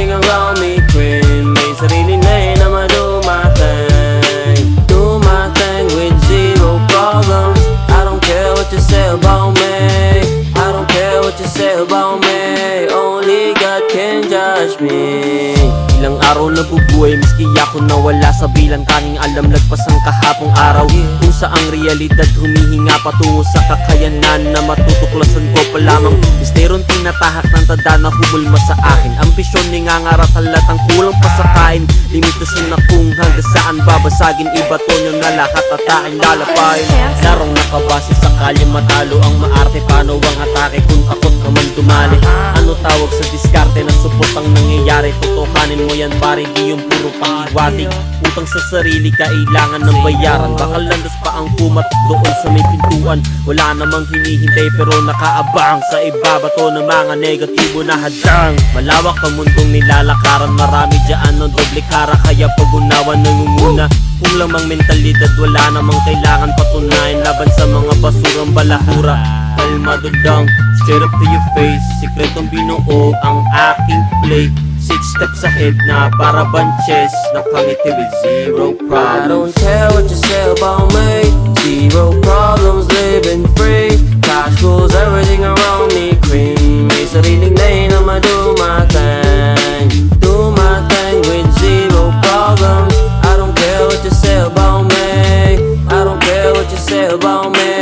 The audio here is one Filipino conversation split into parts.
everything around me Queen May sarili na eh naman dumating Dumating with zero problems. I don't care what you say about me. I don't care what you say about me. Only God can judge me. Ilang araw na bubuhay Miski ako nawala sa bilang Kaning alam lagpas ang kahapong araw. Yeah. Kung saang realidad humihinga patungo sa kakayanan Na matutuklasan ko pa lamang. Misterong tinatahak ng tanda na humulma sa akin. Ambisyon ni ngangarat halatang kulang pa sa kain. Limitasyon na kung hanggang saan babasagin Ibato nyo na lahat at aking lalapain Larong nakabase sa kalye matalo ang maarte. Paano ang atake kung ako't ka man dumali? Ano tawag sa diskarte na supot ang nangyayari? Tutuhanin mo yan pare di yung puro pakiwatig Utang sa sarili kailangan ng bayaran Baka landas pa ang kumat doon sa may pintuan. Wala namang hinihintay pero nakaabang Sa ibabato ng mga negatibo na hadang Malawak ang mundong nilalakaran Marami dyan ng doble kara Kaya pag-unawan nangunguna. Kung lamang mentalidad wala namang kailangan patunayan Laban sa mga basurang balahura. Kalmado lang, straight up to your face Sikretong binuo ang aking play Six steps ahead na para bunches Nakangiti with zero I problems don't care what you say about me. Zero problems living free. Cash rules everything around me. Cream. May sariling lane, I'ma do my thing. Do my thing with zero problems. I don't care what you say about me. I don't care what you say about me.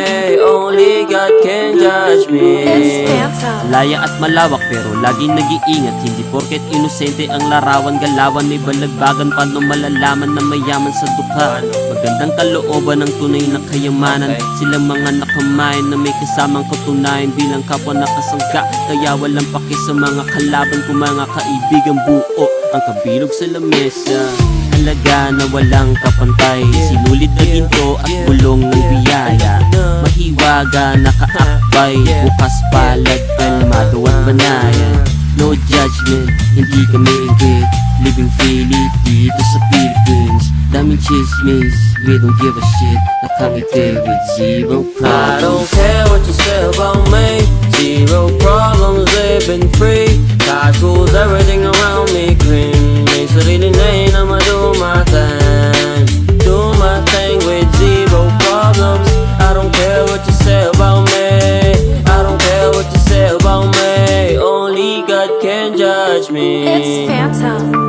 Only God can judge me. Laya at malawak pero laging nag-iingat. Hindi porket inosente ang larawan Galawan may balagbagan Paano malalaman na mayaman sa dukha. Magandang kalooban ng tunay na kayamanan. Silang mga nakamayan na may kasamang katunayan Bilang kapwa nakasangka Kaya walang paki sa mga kalaban ko Mga kaibigan buo. Ang kabilog sa lamesa Halaga na walang kapantay Sinulid na ginto at bulong ng biyaya. Mahiwaga nakaakbay. Bukas palad, kalmado at banayan No judgment, hindi kami ingit Living freely dito sa Philippines. Daming chismis, we don't give a shit. Nakangiti with zero I don't care what you say about me. Zero problems living free. God rules everything what you say about me. Only God can judge me. It's Phantom.